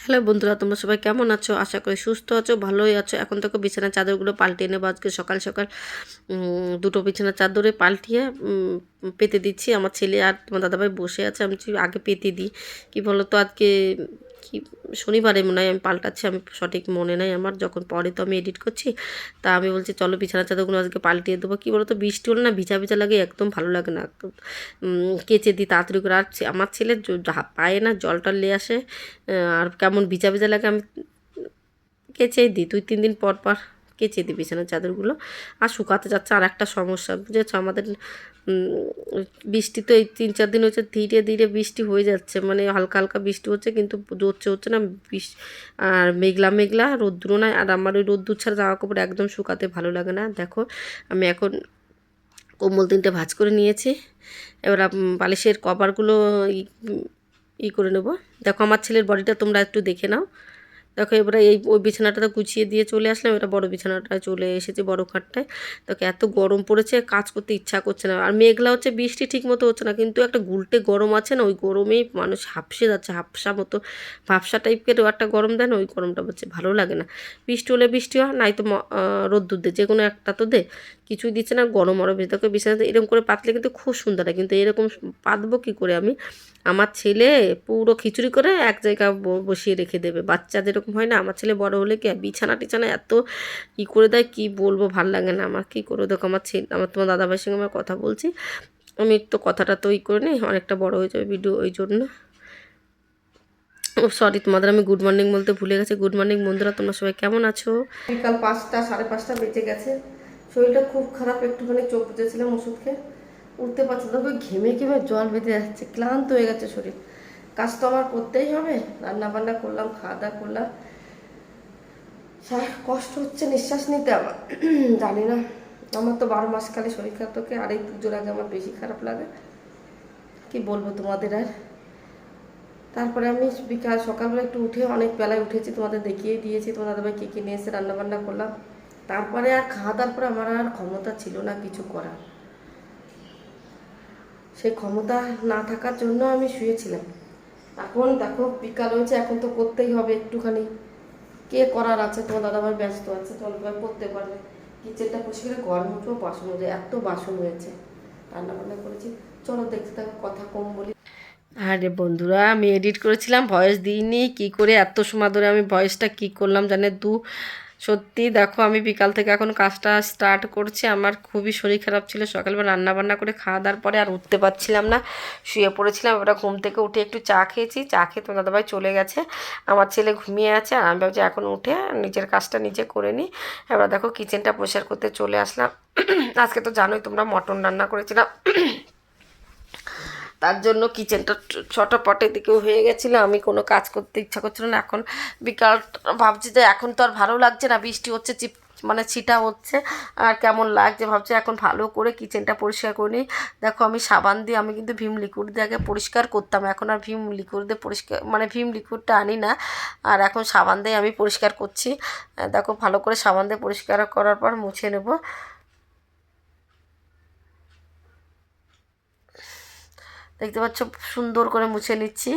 Hello বন্ধুরা, তোমরা সবাই কেমন আছো? আশা করি সুস্থ আছো, ভালোই আছো। এখন তোকে বিছানার চাদরগুলো পাল্টিয়ে নেব। আজকে সকাল সকাল দুটো বিছানার চাদরে পাল্টিয়ে পেতে দিচ্ছি। আমার ছেলে আর তোমার দাদাভাই বসে আছে, আমি আগে পেতে দিই। কী বলো তো আজকে কি, শনিবারে মনে হয় আমি পাল্টাচ্ছি, আমি সঠিক মনে নাই আমার, যখন পরে তো আমি এডিট করছি, তা আমি বলছি, চলো বিছানার চাদরগুলো আজকে পাল্টিয়ে দেবো। কী বলো তো বৃষ্টি হলে না ভিজা ভিজা লাগে, একদম ভালো লাগে না কেচে দিই তাড়াতাড়ি করে আর আমার ছেলে পায়ে না জলটা নিয়ে আসে আর কেমন ভিজা ভিজা লাগে, আমি কেচেই দিই। দুই, তিন দিন পর পর কেচে দিই বিছানার চাদরগুলো। আর শুকাতে যাচ্ছে আর একটা সমস্যা, বুঝেছ? আমাদের বৃষ্টি তো এই তিন চার দিন হচ্ছে ধীরে ধীরে বৃষ্টি হয়ে যাচ্ছে। মানে হালকা হালকা বৃষ্টি হচ্ছে, কিন্তু হচ্ছে হচ্ছে না আর মেঘলা মেঘলা, রোদ্দুরও নাই। আর আমার ওই রোদ্দুর ছাড়া জামা কাপড় একদম শুকাতে ভালো লাগে না। দেখো, আমি এখন কম্বল তিনটে ভাজ করে নিয়েছি। এবার বালিশের কভারগুলো ই করে নেব। দেখো, আমার ছেলের বডিটা তোমরা একটু দেখে নাও। দেখো এবারে এই ওই বিছানাটা গুছিয়ে দিয়ে চলে আসলাম এটা বড় বিছানাটা চলে এসেছে বড় খাটটায়। দেখো এত গরম পড়েছে, কাজ করতে ইচ্ছা করছে না। আর মেঘলা হচ্ছে, বৃষ্টি ঠিক মতো হচ্ছে না, কিন্তু একটা গুলটে গরম আছে না, ওই গরমেই মানুষ হাঁপসে যাচ্ছে হাফসা মতো ভাবসা টাইপের একটা গরম দেয় না, ওই গরমটা হচ্ছে ভালো লাগে না। বৃষ্টি হলে বৃষ্টি হয়, নাই তো রোদ্দুর দে যে কোনো একটা তো দে। কিছুই দিচ্ছে না, গরম আরও বেশি। দেখো বিছানাতে এরকম করে পাতলে কিন্তু খুব সুন্দর হয় কিন্তু এরকম পাতবো কী করে আমি? আমার ছেলে পুরো খিচুড়ি করে এক জায়গায় বসিয়ে রেখে দেবে। বাচ্চা যেরকম হয় না, আমার ছেলে বড় হলে কি বিছানা টিছানা এত ই করে দেয়, কি বলব ভালো লাগে না আমার, কি করব? দেখো আমার ছেলে, আমার তোমার দাদাভাইয়ের সঙ্গে আমার কথা বলছি। আমি তো কথাটা তো ই করে নিই, অনেকটা বড় হয়ে যাবে ভিডিও ওই জন্য। সরি তোমাদের আমি গুড মর্নিং বলতে ভুলে গেছি। গুড মর্নিং বন্ধুরা, তোমরা সবাই কেমন আছো? বিকাল পাঁচটা, সাড়ে পাঁচটা বেজে গেছে। শরীরটা খুব খারাপ, একটুখানি চোখ বুঝেছিলাম ওষুধ খেয়ে উঠতে পারছি তবে ঘেমে ঘেমে জল বেঁধে যাচ্ছে, ক্লান্ত হয়ে গেছে শরীর। কাজ তো আমার করতেই হবে রান্না বান্না করলাম, খাওয়া দাওয়া করলাম। কষ্ট হচ্ছে, নিঃশ্বাস নিতে আমার জানি না, আমার তো বারো মাস কালে শরীর খারাপ থাকে আর এই পুজোর আগে আমার বেশি খারাপ লাগে। কি বলব তোমাদের আর? তারপরে আমি বিকাল সকালবেলা একটু উঠে অনেক বেলায় উঠেছি, তোমাদের দেখিয়ে দিয়েছি, তোমাদের দাদাভাই কী কী নিয়ে এসে রান্নাবান্না করলাম। তারপরে আর খাওয়া দাওয়ার পরে আমার আর ক্ষমতা ছিল না কিছু করার। সেই ক্ষমতা না থাকার জন্য আমি শুয়েছিলাম। এখন দেখো, বিকাল হয়েছে, এখন তো করতেই হবে একটুখানি। কে করার আছে? তোমার দাদাভাই ব্যস্ত আছে তোমার ভাই করতে পারবে। কিচেনটা পরিষ্কার করে ঘর মুঠো বাসন হয়েছে এত বাসন হয়েছে। রান্না বান্না করেছি। চলো দেখতে থাকো, কথা কম বলি। আরে বন্ধুরা, আমি এডিট করেছিলাম ভয়েস দিইনি। কি করে এত সময় ধরে আমি ভয়েসটা কি করলাম জানে দু সত্যি দেখো, আমি বিকাল থেকে এখন কাজটা স্টার্ট করছি। আমার খুবই শরীর খারাপ ছিল, সকালবেলা রান্না বান্না করে খাওয়া দাওয়ার পরে আর উঠতে পারছিলাম না। শুয়ে পড়েছিলাম, এবার ঘুম থেকে উঠে একটু চা খেয়েছি। চা খেয়ে তো দাদাভাই চলে গেছে। আমার ছেলে ঘুমিয়ে আছে আর আমি ভাবছি এখন উঠে নিজের কাজটা নিজে করে নিই। এবার দেখো কিচেনটা পরিষ্কার করতে চলে আসলাম। আজকে তো জানোই তোমরা মটন রান্না করেছিলাম। তার জন্য কিচেনটা ছটাপটের দিকেও হয়ে গেছিল। আমি কোনো কাজ করতে ইচ্ছা করছিল না। এখন বিকাল ভাবছি যে এখন তো আর ভালো লাগছে না। বৃষ্টি হচ্ছে, চিপ মানে ছিটা হচ্ছে। আর কেমন লাগছে ভাবছি এখন ভালো করে কিচেনটা পরিষ্কার করে নিই। দেখো আমি সাবান দিয়ে, আমি কিন্তু ভীম লিকুইড দিয়ে আগে পরিষ্কার করতাম। এখন আর ভীম লিকুইড দিয়ে পরিষ্কার মানে ভীম লিকুইডটা আনি না। আর এখন সাবান দিয়ে আমি পরিষ্কার করছি। দেখো ভালো করে সাবান দিয়ে পরিষ্কার করার পর মুছে নেব। দেখতে পাচ্ছ সুন্দর করে মুছে নিচ্ছি।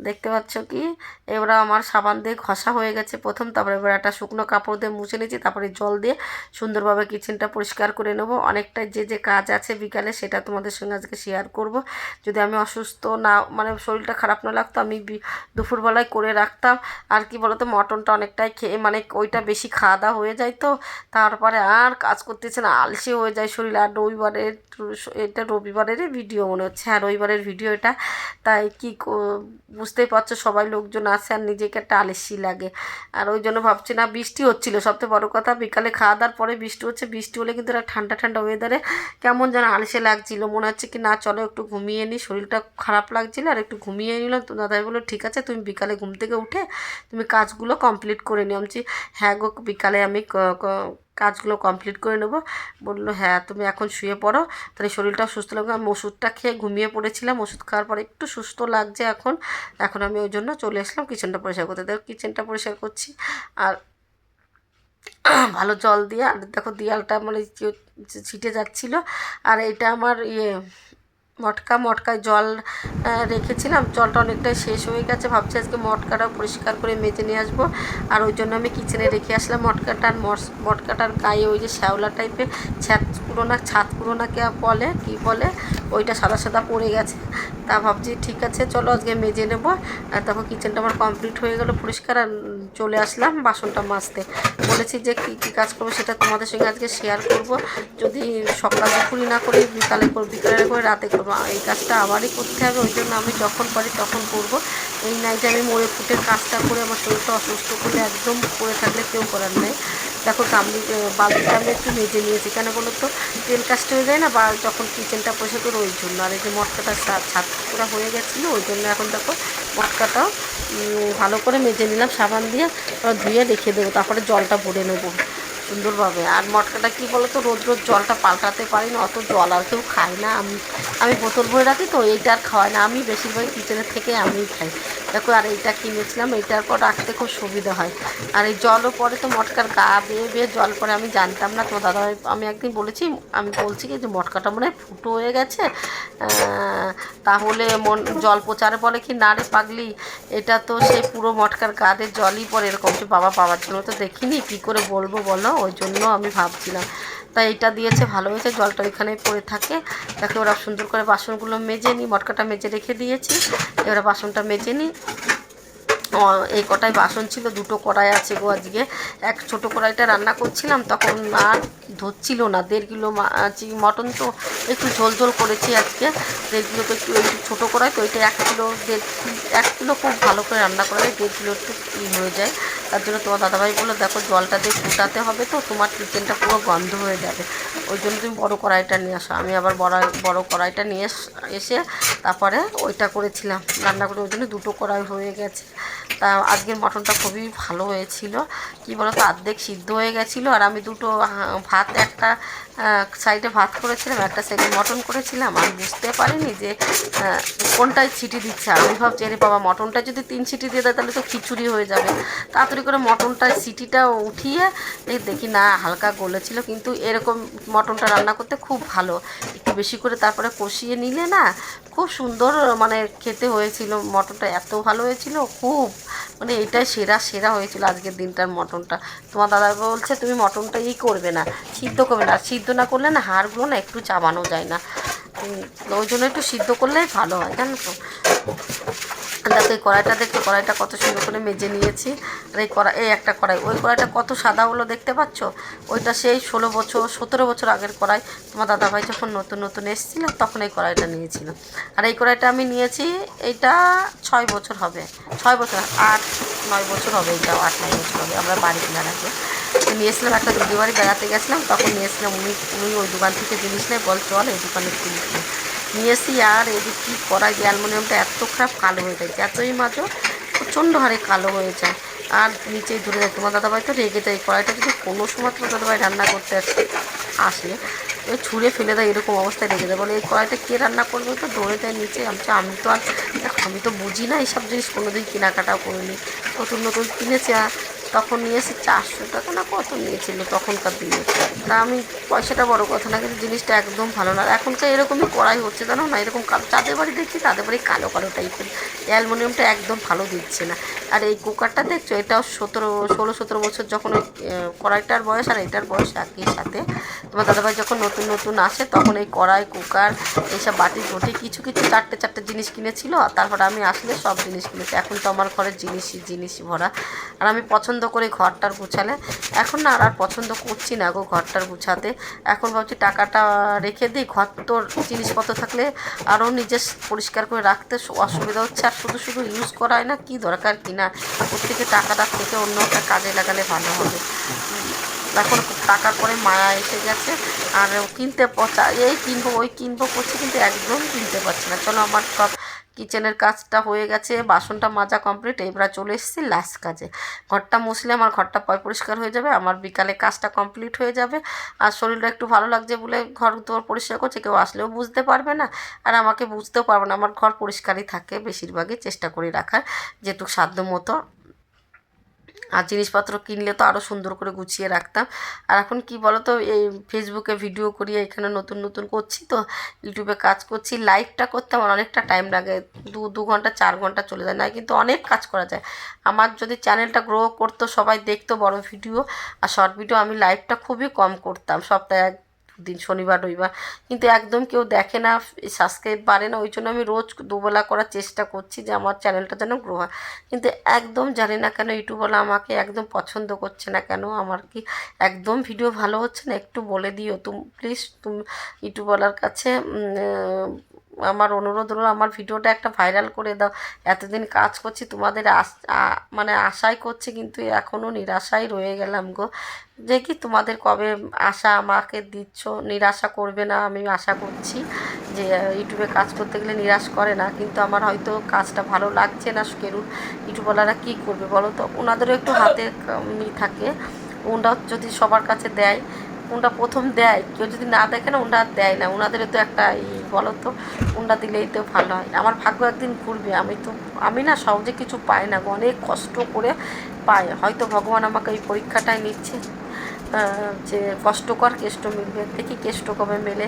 দেখতে পাচ্ছ কি? এবার আমার সাবান দিয়ে ঘষা হয়ে গেছে প্রথম, তারপরে এবার একটা শুকনো কাপড় দিয়ে মুছে নিচ্ছি তারপরে জল দিয়ে সুন্দরভাবে কিচেনটা পরিষ্কার করে নেব। অনেকটা যে যে কাজ আছে বিকালে সেটা তোমাদের সঙ্গে আজকে শেয়ার করব। যদি আমি অসুস্থ না মানে শরীরটা খারাপ না লাগতো, আমি দুপুরবেলায় করে রাখতাম। আর কি বলতো, মটনটা অনেকটাই খেয়ে মানে ওইটা বেশি খাওয়া দাওয়া হয়ে যায় তো, তারপরে আর কাজ করতেছে না, আলসে হয়ে যায় শরীর। আর রবিবারের, এটা রবিবারেরই ভিডিও মনে হচ্ছে হ্যাঁ রবিবারের ভিডিও এটা। তাই কো- বুঝতেই পারছ, সবাই লোকজন আসে আর নিজেকে একটা আলসি লাগে। আর ওই জন্য ভাবছি না বৃষ্টি হচ্ছিল সবথেকে বড় কথা বিকালে খাওয়া দাওয়ার পরে বৃষ্টি হচ্ছে, বৃষ্টি হলে কিন্তু একটা ঠান্ডা ঠান্ডা ওয়েদারে কেমন যেন আলসে লাগছিল। মনে হচ্ছে কি না, চলো একটু ঘুমিয়ে নিই শরীরটা খারাপ লাগছিল আর একটু ঘুমিয়ে নিলাম। তো দাদাই বলল, ঠিক আছে, তুমি বিকালে ঘুম থেকে উঠে তুমি কাজগুলো কমপ্লিট করে নিও। আমি হ্যাঁ গো, বিকালে আমি কাজগুলো কমপ্লিট করে নেব। বলল হ্যাঁ তুমি এখন শুয়ে পড়ো। তাহলে শরীরটা সুস্থ লাগবে। আমি ওষুধটা খেয়ে ঘুমিয়ে পড়েছিলাম। ওষুধ খাওয়ার পরে একটু সুস্থ লাগছে এখন। এখন আমি ওই জন্য চলে আসলাম কিচেনটা পরিষ্কার করতে। দেখো কিচেনটা পরিষ্কার করছি। আর ভালো জল দিয়ে, আর দেখো, দেয়ালটা মানে ছিটে যাচ্ছিল। আর এটা আমার ইয়ে মটকা, মটকায় জল রেখেছিলাম। জলটা অনেকটাই শেষ হয়ে গেছে। ভাবছি আজকে মটকাটা পরিষ্কার করে মেজে নিয়ে আসব। আর ওই জন্য আমি কিচেনে রেখে আসলাম মটকাটার মটকাটার গায়ে ওই যে শ্যাওলা টাইপের ছাদ পুরোনা ছাদ পুরোনা কে বলে, কি বলে? ওইটা সাদা সাদা পড়ে গেছে। তা ভাবছি ঠিক আছে, চলো আজকে মেজে নেব। আর তারপর কিচেনটা আমার কমপ্লিট হয়ে গেলো পরিষ্কার আর চলে আসলাম বাসনটা মাজতে। বলেছি যে কী কী কাজ করব সেটা তোমাদের সঙ্গে আজকে শেয়ার করব। যদি সকাল দুপুরই না করে বিকালে করব, বিকালে করে, রাতে করব। এই কাজটা আবারই করতে হবে, ওই জন্য আমি যখন পারি তখন করব। এই নাই যে আমি মরে ফুটের কাজটা করে আমার শরীরটা অসুস্থ করলে একদম করে থাকলে কেউ করার নেই। দেখো কামলি বালতি আমি একটু মেজে নিয়েছি। কেন বলো তো? তেল কাস্ট হয়ে যায় না, বা যখন কিচেনটা পয়সা করে ওই জন্য। আর এই যে মটকাটা ছাদ পুরা হয়ে গেছিল, ওই জন্য এখন দেখো মটকাটাও ভালো করে মেজে নিলাম, সাবান দিয়ে ধুয়ে রেখে দেবো, তারপরে জলটা ভরে নেব। সুন্দরভাবে। আর মটকাটা কি বলো তো রোদ রোজ জলটা পাল্টাতে পারি না, অত জল আর কেউ খায় না। আমি আমি বোতল ভরে রাখি তো, এইটা আর খাওয়াই না। আমি বেশিরভাগ কিচেনের থেকে আমিই খাই। দেখো, আর এইটা কিনেছিলাম, এইটার পর রাখতে খুব সুবিধা হয়। আর এই জলও পরে তো মটকার গা বেয়ে বেয়ে জল পরে আমি জানতাম না। তোমার দাদা, আমি একদিন বলেছি, আমি বলছি কি যে মটকাটা মনে হয় ফুটো হয়ে গেছে। তাহলে মন, জল প্রচারে বলে কি, না রে পাগলি, এটা তো সেই পুরো মটকার গাদের জলই পরে এরকম যে বাবা পাওয়ার জন্য তো দেখিনি। কী করে বলব বলো? ওই জন্য আমি ভাবছিলাম। তাই এটা দিয়েছে, ভালো হয়েছে, জলটা ওইখানে পড়ে থাকে। তাকে ওরা সুন্দর করে বাসনগুলো মেজে নিই মটকাটা মেজে রেখে দিয়েছি। এবার বাসনটা মেজে নিই এই কটাই বাসন ছিল, দুটো কড়াই আছে গো আজকে। এক ছোট কড়াইটা রান্না করছিলাম, তখন আর ধরছিল না। দেড় কিলো মটন তো একটু ঝোল ঝোল করেছি আজকে। দেড় কিলো তো একটু ছোটো কড়াই, তো এটা এক কিলো দেড় এক কিলো খুব ভালো করে রান্না করলে দেড় কিলো একটু ই হয়ে যায়। তার জন্য তোমার দাদাভাই বলল, দেখো, জলটা দিয়ে ফুটাতে হবে তো, তোমার কিচেনটা পুরো গন্ধ হয়ে যাবে। ওই জন্য তুমি বড় কড়াইটা নিয়ে আসো। আমি আবার বড় বড় কড়াইটা নিয়ে এসে তারপরে ওইটা করেছিলাম। রান্না করে ওই জন্য দুটো কড়াই হয়ে গেছে। তা আজকের মটনটা খুবই ভালো হয়েছিল। কি বলতো, অর্ধেক সিদ্ধ হয়ে গেছিল আর আমি দুটো ভাত একটা সাইডে ভাত করেছিলাম, একটা সাইডে মটন করেছিলাম। আমি বুঝতে পারিনি যে কোনটায় ছিটি দিচ্ছে। আমি ভাবছি, আরে বাবা, মটনটা যদি তিন সিটি দিয়ে দেয়, তাহলে তো খিচুড়ি হয়ে যাবে। তাড়াতাড়ি করে মটনটা সিটিটা উঠিয়ে, এই দেখি না, হালকা গলেছিল, কিন্তু এরকম মটনটা রান্না করতে খুব ভালো। একটু বেশি করে তারপরে কষিয়ে নিলে না, খুব সুন্দর মানে খেতে হয়েছিল। মটনটা এত ভালো হয়েছিল, খুব মানে এটাই সেরা সেরা হয়েছিল আজকের দিনটার মটনটা। তোমার দাদা বলছে, তুমি মটনটা ই করবে না, সিদ্ধ করবে না। সিদ্ধ না করলে না হাড়গুলো না একটু চাবানো যায় না। ওই জন্য একটু সিদ্ধ করলেই ভালো হয়, জানো তো? দেখো এই কড়াইটা দেখছ কড়াইটা কত সুন্দর করে মেজে নিয়েছি। আর এই কড়াই এই একটা কড়াই, ওই কড়াইটা কত সাদা হলো দেখতে পাচ্ছ? ওইটা সেই ষোলো বছর, সতেরো বছর আগের কড়াই। তোমার দাদাভাই যখন নতুন নতুন এসেছিল, তখন এই কড়াইটা নিয়েছিল। আর এই কড়াইটা আমি নিয়েছি, এইটা ছয় বছর হবে। ছয় বছর, আট, নয় বছর হবে এইটাও আট, নয় বছর হবে, আমরা বাড়ি কেনার আগে তো নিয়েছিলাম একটা দিদি বাড়ি বেড়াতে গেছিলাম, তখন নিয়েছিলাম, উনি উনি ওই দোকান থেকে জিনিস নেই বল চল এই দোকানে জিনিস নিয়েছি আর এদিক কী করাই যে অ্যালমোনিয়ামটা এত খারাপ কালো হয়ে যায়। এতই মাঝো প্রচণ্ড হারে কালো হয়ে যায়। আর নিচেই ধরে যায় তোমার দাদাভাই তো রেগে যায়। কড়াইটা যদি কোনো সময় তোমার দাদাভাই রান্না করতে আসে আসে ওই ছুঁড়ে ফেলে দেয় এরকম অবস্থায় রেগে যায়। বলে, এই কড়াইটা কে রান্না করবে? তো ধরে দেয় নিচে। আমি আমি তো আর আমি তো বুঝি না এইসব জিনিস। কোনো কোনোদিন কেনাকাটাও করিনি। নতুন নতুন কিনেছে আর তখন নিয়েছে চারশো টাকা না কত নিয়েছিল তখনকার দিনে। তা আমি পয়সাটা বড় কথা না, কিন্তু জিনিসটা একদম ভালো না। এখনকার এরকমই করাই হচ্ছে, জানো না? এরকম কালো, যাদের বাড়ি দেখছি তাদের বাড়ি কালো কালো টাইপের। অ্যালমোনিয়ামটা একদম ভালো দিচ্ছে না। আর এই কুকারটা দেখছ? এটাও সতেরো, ষোলো, সতেরো বছর যখন ওই কড়াইটার বয়স আর এটার বয়স একই সাথে। তোমার দাদাভাই যখন নতুন নতুন আসে, তখন এই কড়াই, কুকার, এইসব বাটি, ঘটি, কিছু কিছু চারটে চারটে জিনিস কিনেছিল। আর তারপরে আমি আসলে সব জিনিস কিনেছি। এখন তো আমার ঘরের জিনিসই জিনিস ভরা। আর আমি পছন্দ করি ঘরটার গুছালে। এখন না আর পছন্দ করছি না গো ঘরটার গুছাতে। এখন ভাবছি টাকাটা রেখে দিই, ঘর তোর জিনিসপত্র থাকলে আরও নিজে পরিষ্কার করে রাখতে অসুবিধা হচ্ছে। আর শুধু শুধু ইউজ করা হয় না, কী দরকার কি না? ওর থেকে টাকাটা থেকে অন্য একটা কাজে লাগালে ভালো হবে। এখন টাকার পরে মায়া এসে গেছে। আর কিনতে পচা এই কিনবো, ওই কিনবো করছি কিন্তু একদম কিনতে পারছি না। চলো আমার সব কিচেনের কাজটা হয়ে গেছে, বাসনটা মাজা কমপ্লিট এবার চলে এসেছি লাস্ট কাজে। ঘরটা মুছলে আমার ঘরটা পয় পরিষ্কার হয়ে যাবে, আমার বিকালে কাজটা কমপ্লিট হয়ে যাবে। আর শরীরটা একটু ভালো লাগছে বলে ঘর তোর পরিষ্কার করছে, কেউ আসলেও বুঝতে পারবে না। আর আমাকে বুঝতেও পারবে না, আমার ঘর পরিষ্কারই থাকে, বেশিরভাগই চেষ্টা করি রাখার যেহেতু সাধ্য মতো আর জিনিসপত্র কিনলে তো আরও সুন্দর করে গুছিয়ে রাখতাম। আর এখন কি বলো তো এই ফেসবুকে ভিডিও করি, এখানে নতুন নতুন করছি তো ইউটিউবে কাজ করছি লাইভটা করতে আমার অনেকটা টাইম লাগে। দু দু ঘণ্টা, চার ঘণ্টা চলে যায়, না কিন্তু অনেক কাজ করা যায়। আমার যদি চ্যানেলটা গ্রো করতো সবাই দেখতো বড় ভিডিও আর শর্ট ভিডিও আমি লাইভটা খুবই কম করতাম। সপ্তাহে দিন শনিবার, রবিবার। কিন্তু একদম কেউ দেখে না সাবস্ক্রাইব বাড়ে না, ওই জন্য আমি রোজ দুবেলা করার চেষ্টা করছি যে আমার চ্যানেলটা যেন গ্রো হয়। কিন্তু একদম জানি না কেন ইউটিউবওয়ালা আমাকে একদম পছন্দ করছে না কেন, আমার কি একদম ভিডিও ভালো হচ্ছে না, একটু বলে দিও। তুমি প্লিজ তুমি ইউটিউবওয়ালার কাছে আমার অনুরোধ হলো, আমার ভিডিওটা একটা ভাইরাল করে দাও। এতদিন কাজ করছি, তোমাদের আস মানে আশাই করছি, কিন্তু এখনও নিরাশায় রয়ে গেলাম গো। যে কি তোমাদের কবে আশা আমাকে দিচ্ছ? নিরাশা করবে না, আমি আশা করছি যে ইউটিউবে কাজ করতে গেলে নিরাশ করে না, কিন্তু আমার হয়তো কাজটা ভালো লাগছে না কেউ ইউটিউবওয়ালারা কী করবে বলো তো? ওনাদেরও একটু হাতে থাকে। ওনারা যদি সবার কাছে দেয় ওনটা প্রথম দেয়, কেউ যদি না দেখে না ওনটা দেয় না। ওনাদেরও তো একটা ই বলো তো ওনটা দিলেই তো ভালো হয়। আমার ভাগ্য একদিন ঘুরবে, আমি তো, আমি না সহজে কিছু পাই না অনেক কষ্ট করে পাই। হয়তো ভগবান আমাকে এই পরীক্ষাটাই নিচ্ছে যে কষ্টকর কেষ্ট মিলবে। দেখি কেষ্ট কবে মেলে।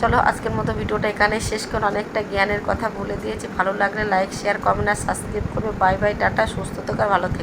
চলো, আজকের মতো ভিডিওটা এখানে শেষ করে অনেকটা জ্ঞানের কথা বলে দিয়েছি। ভালো লাগলে লাইক শেয়ার কমেন্ট আর সাবস্ক্রাইব করবে। বাই বাই টাটা, সুস্থ থাকার ভালো থেকে।